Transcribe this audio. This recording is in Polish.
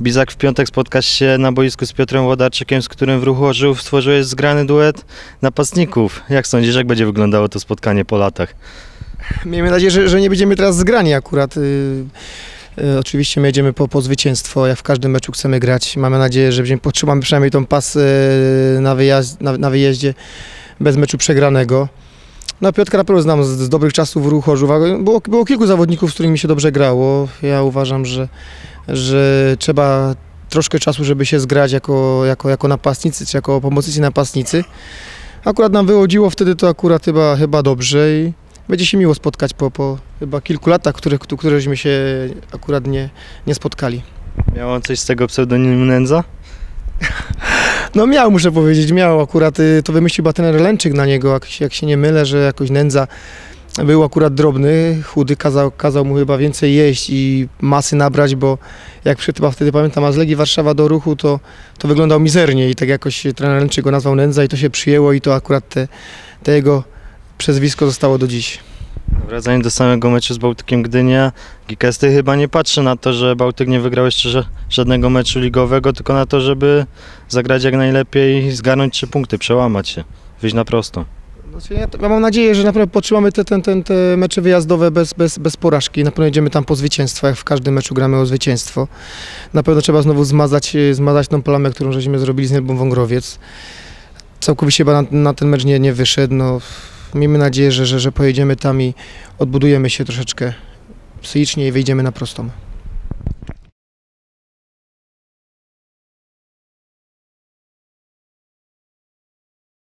Bizak, w piątek spotkasz się na boisku z Piotrem Łodarczykiem, z którym w ruchu Orzów stworzyłeś zgrany duet napastników. Jak sądzisz, jak będzie wyglądało to spotkanie po latach? Miejmy nadzieję, że, że nie będziemy teraz zgrani akurat. Y, y, Oczywiście my jedziemy po, po zwycięstwo, jak w każdym meczu chcemy grać. Mamy nadzieję, że będziemy, podtrzymamy przynajmniej tą pas y, na, wyjazd, na, na wyjeździe bez meczu przegranego. No Piotrka na pewno znam z, z dobrych czasów w ruchu Chorzów. Było, było kilku zawodników, z którymi się dobrze grało. Ja uważam, że, że trzeba troszkę czasu, żeby się zgrać jako, jako, jako napastnicy, czy jako pomocnicy napastnicy. Akurat nam wychodziło wtedy to akurat chyba, chyba dobrze i będzie się miło spotkać po, po chyba kilku latach, których, któreśmy się akurat nie, nie spotkali. Miał on coś z tego pseudonimu Nędza? No miał, muszę powiedzieć, miał akurat, y, to wymyślił chyba trener Lęczyk na niego, jak, się- jak się nie mylę, że jakoś nędza był akurat drobny, chudy, kazał, kazał mu chyba więcej jeść i masy nabrać, bo jak chyba wtedy pamiętam, a z Legii Warszawa do ruchu, to, to wyglądał mizernie i tak jakoś trener Lęczyk go nazwał nędza i to się przyjęło i to akurat te, te jego przezwisko zostało do dziś. Wracając do samego meczu z Bałtykiem Gdynia, Gikesty chyba nie patrzy na to, że Bałtyk nie wygrał jeszcze ża- żadnego meczu ligowego, tylko na to, żeby zagrać jak najlepiej, zgarnąć trzy punkty, przełamać się, wyjść na prostą. Znaczy, ja, mam nadzieję, że naprawdę potrzymamy te, te, te, te mecze wyjazdowe bez, bez, bez porażki. Na pewno jedziemy tam po zwycięstwo, jak w każdym meczu gramy o zwycięstwo. Na pewno trzeba znowu zmazać, e, zmazać tą plamę, którą żeśmy zrobili z Nielbą Wągrowiec. Całkowicie chyba na, na ten mecz nie, nie wyszedł. No, miejmy nadzieję, że, że, że pojedziemy tam i odbudujemy się troszeczkę psychicznie i wyjdziemy na prostą.